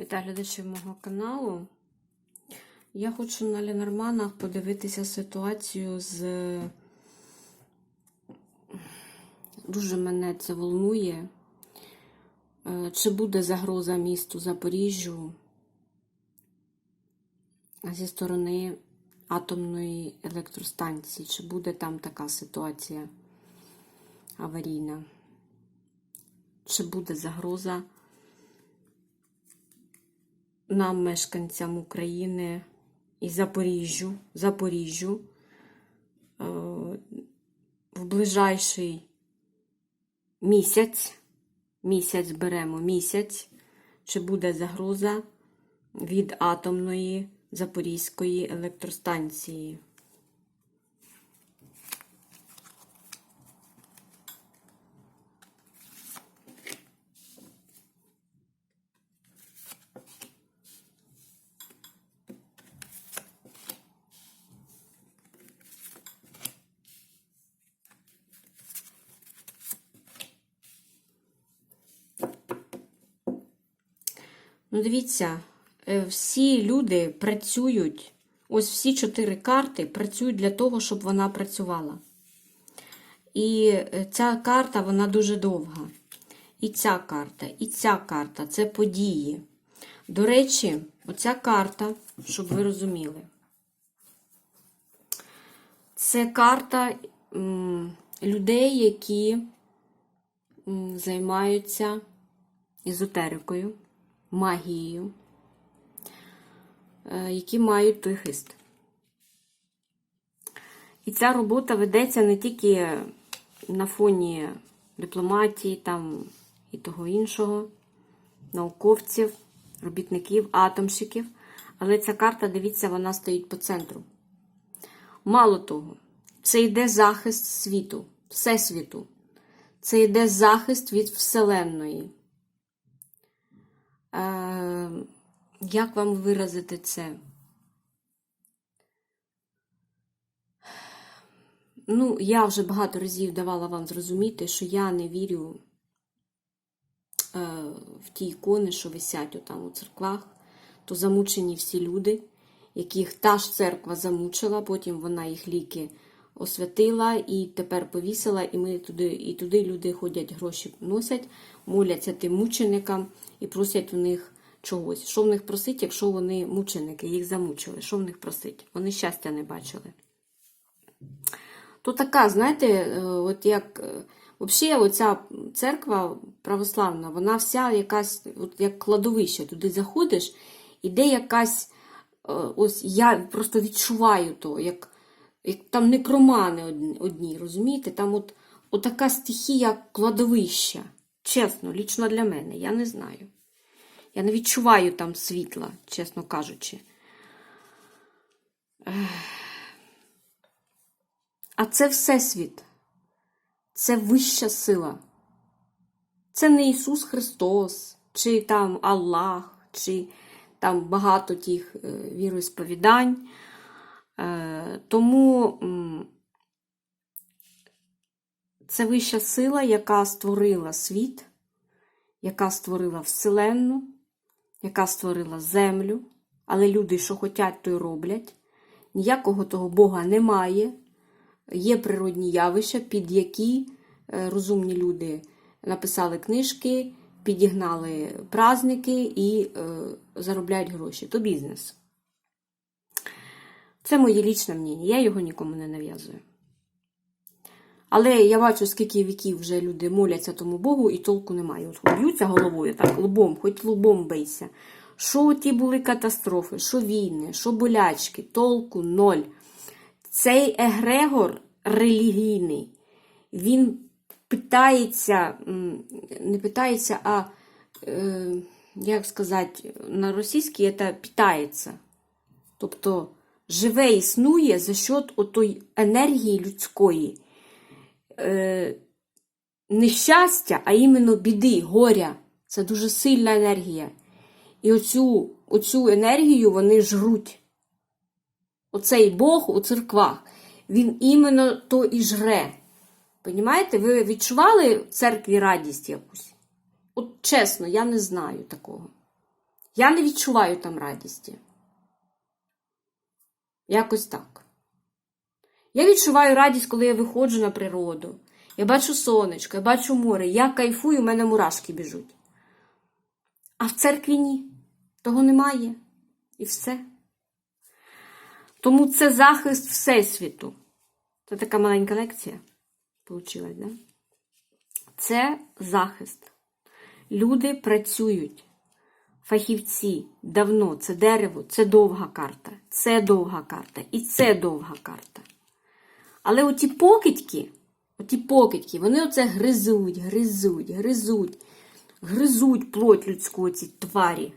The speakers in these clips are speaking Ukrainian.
Вітаю глядачів мого каналу. Я хочу на Ленорманах подивитися ситуацію з. Дуже мене це волнує. Е, Чи буде загроза місту Запоріжжю зі сторони атомної електростанції? Чи буде там така ситуація аварійна? Чи буде загроза? Нам, мешканцям України і Запоріжжю, Запоріжжю е, в ближайший місяць, місяць беремо місяць, чи буде загроза від атомної Запорізької електростанції. Ну, дивіться, е, всі люди працюють, ось всі чотири карти працюють для того, щоб вона працювала. І е, ця карта, вона дуже довга. І ця карта, і ця карта це події. До речі, оця карта, щоб ви розуміли, це карта людей, які займаються езотерикою магією, е, які мають той хист. І ця робота ведеться не тільки на фоні дипломатії там і того іншого, науковців, робітників, атомщиків. Але ця карта, дивіться, вона стоїть по центру. Мало того, це йде захист світу, всесвіту. Це йде захист від Вселенної. Як вам виразити це? Ну, я вже багато разів давала вам зрозуміти, що я не вірю е, в ті ікони, що висять отам у церквах, то замучені всі люди, яких та ж церква замучила, потім вона їх ліки освятила і тепер повісила, і ми туди, і туди люди ходять, гроші носять, моляться тим мученикам і просять у них чогось. Що в них просить, якщо вони мученики, їх замучили? Що в них просить? Вони щастя не бачили. То така, знаєте, е, от як. е, Взагалі, оця церква православна, вона вся якась, от як кладовище, туди заходиш, іде якась, е, ось я просто відчуваю то, як, як там некромани одні, розумієте? Там от, от така стихія кладовища. Чесно, лічно для мене, я не знаю. Я не відчуваю там світла, чесно кажучи. А це Всесвіт. Це вища сила. Це не Ісус Христос, чи там Аллах, чи там багато тих е, віросповідань. Е, Тому це вища сила, яка створила світ, яка створила Вселенну, яка створила землю. Але люди, що хочуть, то й роблять. Ніякого того Бога немає. Є природні явища, під які е, розумні люди написали книжки, підігнали праздники і е, заробляють гроші. То бізнес. Це моє лічне мнення, я його нікому не нав'язую. Але я бачу, скільки віків вже люди моляться тому Богу, і толку немає. От б'ються головою так, лбом, хоч лбом бийся. Що ті були катастрофи, що війни, що болячки, толку ноль. Цей егрегор релігійний, він питається, не питається, а, е, як сказати, на російській це питається. Тобто живе існує за счет отої енергії людської. Е, нещастя, а іменно біди, горя. Це дуже сильна енергія. І оцю, оцю енергію вони жруть. Оцей Бог у церквах, він іменно то і жре. Понімаєте, ви відчували в церкві радість якусь? От чесно, я не знаю такого. Я не відчуваю там радісті. Якось так. Я відчуваю радість, коли я виходжу на природу. Я бачу сонечко, я бачу море, я кайфую, у мене мурашки біжуть. А в церкві ні. Того немає. І все. Тому це захист Всесвіту. Це така маленька лекція. Получилась, да? Це захист. Люди працюють. Фахівці давно це дерево, це довга карта, це довга карта і це довга карта. Але оті покидьки, оті покидьки, вони оце гризуть, гризуть, гризуть, гризуть плоть людську ці тварі.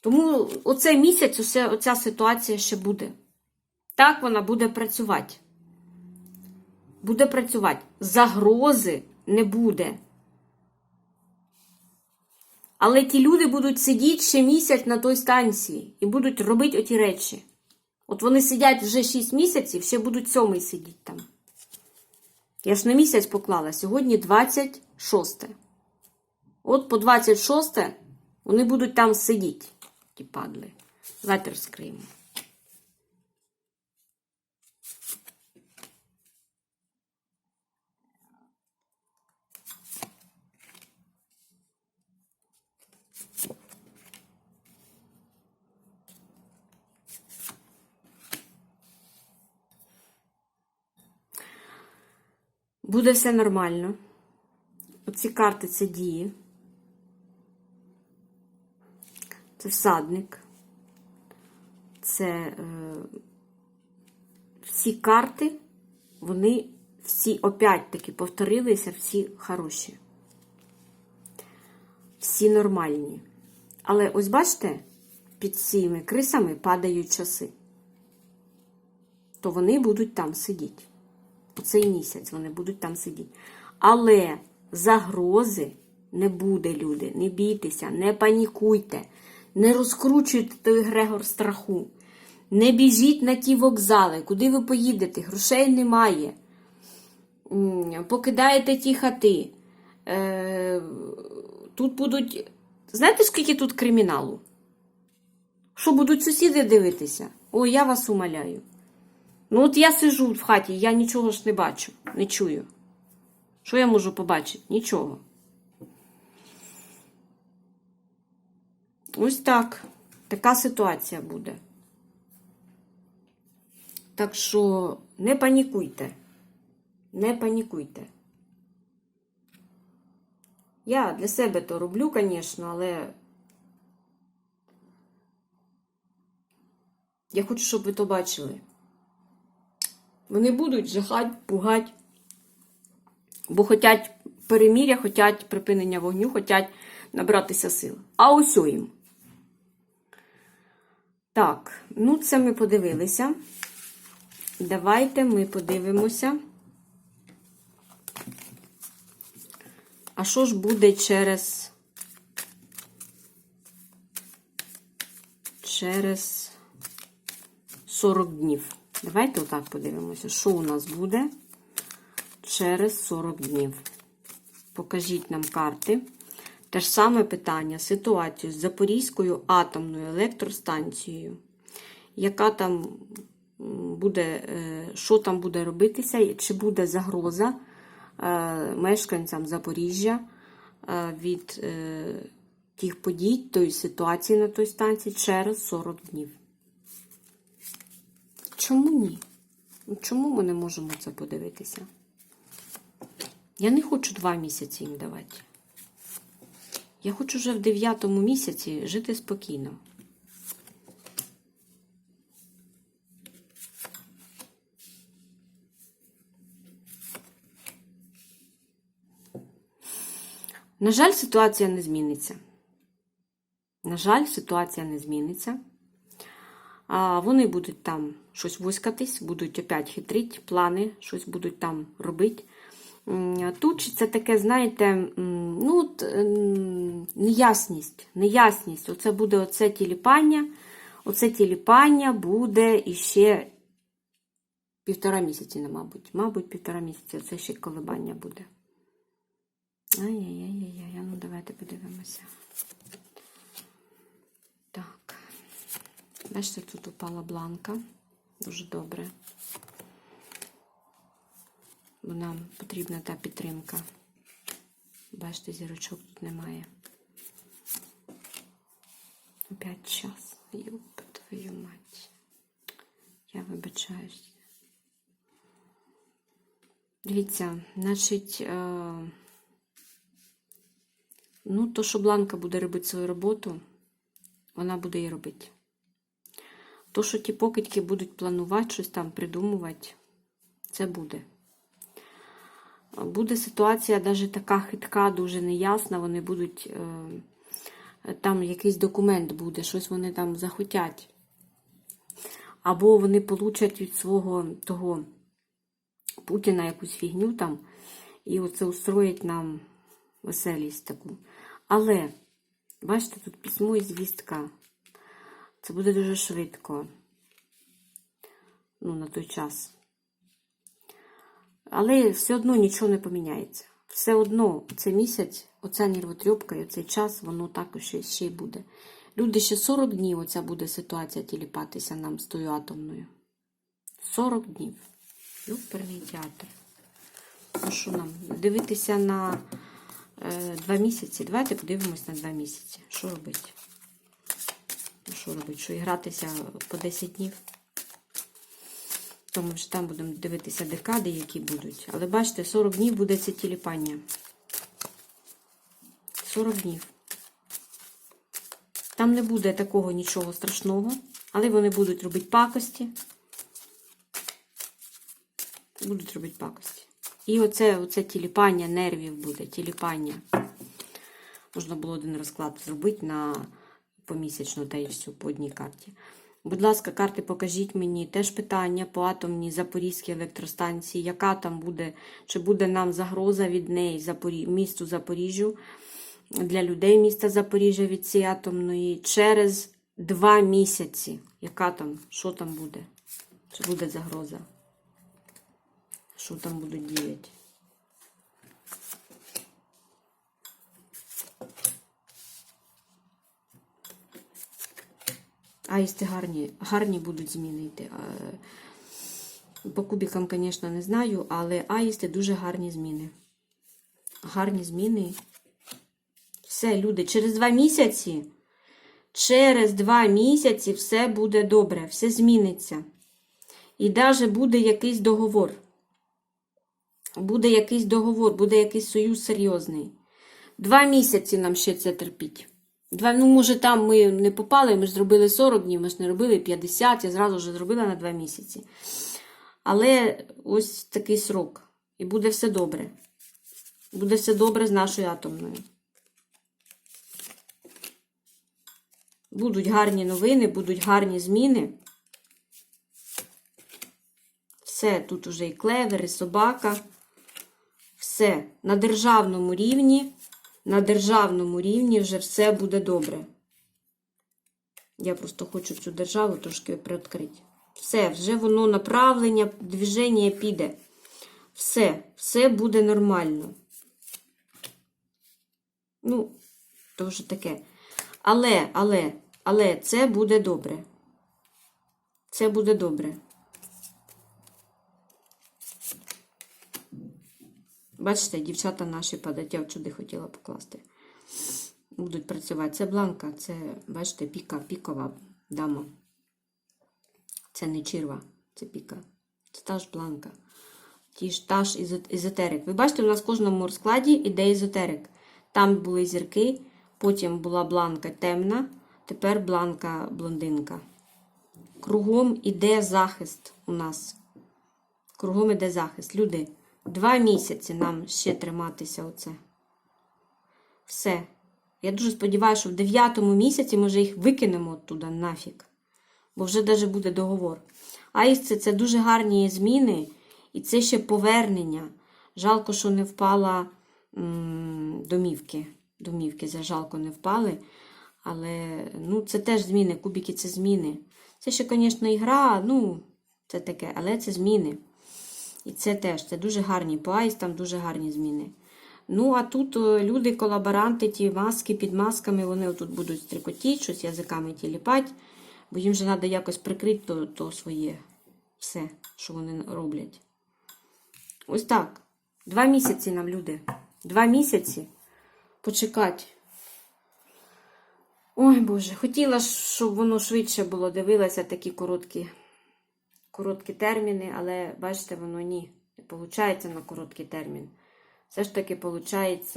Тому оцей місяць, оця, оця ситуація ще буде. Так вона буде працювати. Буде працювати. Загрози не буде. Але ті люди будуть сидіти ще місяць на той станції і будуть робити оті речі. От вони сидять вже 6 місяців, ще будуть сьомий сидіти там. Я ж на місяць поклала, сьогодні 26. От по 26 вони будуть там сидіти, ті падли. Запір розкриємо. Буде все нормально. Оці карти це дії. Це всадник. Це е, всі карти, вони всі опять-таки повторилися, всі хороші. Всі нормальні. Але ось бачите, під цими крисами падають часи. То вони будуть там сидіти. По цей місяць вони будуть там сидіти. Але загрози не буде, люди. Не бійтеся, не панікуйте, не розкручуйте той Грегор страху. Не біжіть на ті вокзали, куди ви поїдете, грошей немає. Покидаєте ті хати. Е, Тут будуть. Знаєте, скільки тут криміналу? Що будуть сусіди дивитися? О, я вас умоляю. Ну, от я сижу в хаті, я нічого ж не бачу, не чую. Що я можу побачити? Нічого. Ось так. Така ситуація буде. Так що не панікуйте. Не панікуйте. Я для себе то роблю, звісно, але я хочу, щоб ви то бачили. Вони будуть жахать, пугать, бо хочуть переміря, хочуть припинення вогню, хочуть набратися сил. А ось їм. Так, ну це ми подивилися. Давайте ми подивимося. А що ж буде через через 40 днів? Давайте отак подивимося, що у нас буде через 40 днів. Покажіть нам карти. Те ж саме питання, ситуацію з Запорізькою атомною електростанцією. Яка там буде, е, що там буде робитися, чи буде загроза е, мешканцям Запоріжжя е, від тих подій, тої ситуації на той станції через 40 днів. Чому ні? Ну, Чому ми не можемо це подивитися? Я не хочу два місяці їм давати. Я хочу вже в дев'ятому місяці жити спокійно. На жаль, ситуація не зміниться. На жаль, ситуація не зміниться. А Вони будуть там щось вузькатись, будуть опять хитрити, плани, щось будуть там робити. Тут це таке, знаєте, ну, от, неясність. неясність. Оце буде оце тіліпання. Оце тіліпання буде іще півтора місяці, мабуть. Мабуть, півтора місяці. Оце ще коливання буде. Ай-яй-яй-яй, ну давайте подивимося. Бачите, тут упала бланка. Дуже добре. Бо нам потрібна та підтримка. Бачите, зірочок тут немає. Опять час. Юп, твою мать. Я вибачаюсь. Дивіться, значить, е, ну, то, що Бланка буде робити свою роботу, вона буде її робити. То, що ті покидьки будуть планувати, щось там придумувати, це буде. Буде ситуація навіть така хитка, дуже неясна. Вони будуть. Е, там якийсь документ буде, щось вони там захотять. Або вони получать від свого того Путіна якусь фігню там, і оце устроїть нам веселість таку. Але, бачите, тут письмо і звістка. Це буде дуже швидко. Ну, на той час. Але все одно нічого не поміняється. Все одно цей місяць, оця нервотрьопка і оцей час, воно також ще, ще й буде. Люди, ще 40 днів оця буде ситуація тіліпатися нам з тою атомною. 40 днів. Юперний театр. А що нам? Дивитися на е, два місяці. Давайте подивимось на два місяці. Що робити? Що робити? Що і гратися по 10 днів? Тому що там будемо дивитися декади, які будуть. Але бачите, 40 днів буде це тіліпання. 40 днів. Там не буде такого нічого страшного, але вони будуть робити пакості. Будуть робити пакості. І оце, оце тіліпання нервів буде, тіліпання. Можна було один розклад зробити на помісячну та й всю по одній карті. Будь ласка, карти, покажіть мені теж питання по атомній Запорізькій електростанції, яка там буде, чи буде нам загроза від неї Запорі... місту Запоріжжю, для людей міста Запоріжжя від цієї атомної через два місяці. Яка там, що там буде? Чи буде загроза? Що там будуть діяти? Аїсти гарні, гарні будуть зміни йти. Е, По кубікам, звісно, не знаю, але аїсти дуже гарні зміни. Гарні зміни. Все, люди, через два місяці, через два місяці все буде добре, все зміниться. І навіть буде якийсь договор. Буде якийсь договор, буде якийсь союз серйозний. Два місяці нам ще це терпіть. Два, ну, може, там ми не попали, ми ж зробили 40 днів, ми ж не робили 50, я зразу вже зробила на 2 місяці. Але ось такий срок. І буде все добре. Буде все добре з нашою атомною. Будуть гарні новини, будуть гарні зміни. Все, тут уже і клевер, і собака. Все на державному рівні. На державному рівні вже все буде добре. Я просто хочу цю державу трошки приоткрити. Все, вже воно направлення, движення піде. Все, все буде нормально. Ну, то вже таке. Але, але, але це буде добре. Це буде добре. Бачите, дівчата наші падать, я сюди хотіла покласти. Будуть працювати. Це бланка, це, бачите, піка, пікова дама. Це не чирва, це піка. Це та ж бланка. Ті ж, та ж езотерик. Ви бачите, у нас в кожному розкладі іде езотерик. Там були зірки, потім була бланка темна, тепер бланка блондинка. Кругом іде захист у нас. Кругом іде захист. Люди. Два місяці нам ще триматися оце. Все. Я дуже сподіваюся, що в дев'ятому місяці ми вже їх викинемо оттуда нафіг. Бо вже навіть буде договор. Аїсти це дуже гарні зміни, і це ще повернення. Жалко, що не впала домівки. Домівки за жалко не впали. Але ну, це теж зміни. Кубики це зміни. Це ще, звісно, ігра, ну, це таке, але це зміни. І це теж це дуже гарні по айс, там дуже гарні зміни. Ну, а тут люди, колаборанти, ті маски під масками, вони тут будуть стрикотіти, щось язиками тіліпати. Бо їм же треба якось прикрити то, то своє все, що вони роблять. Ось так. Два місяці нам, люди. Два місяці почекати. Ой, Боже, хотіла, щоб воно швидше було, дивилася такі короткі, короткі терміни, але бачите, воно ні. Не виходить на короткий термін. Все ж таки, виходить,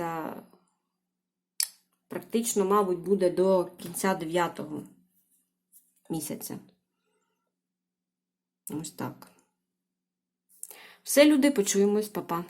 практично, мабуть, буде до кінця 9 місяця. Ось так. Все, люди, почуємось, папа.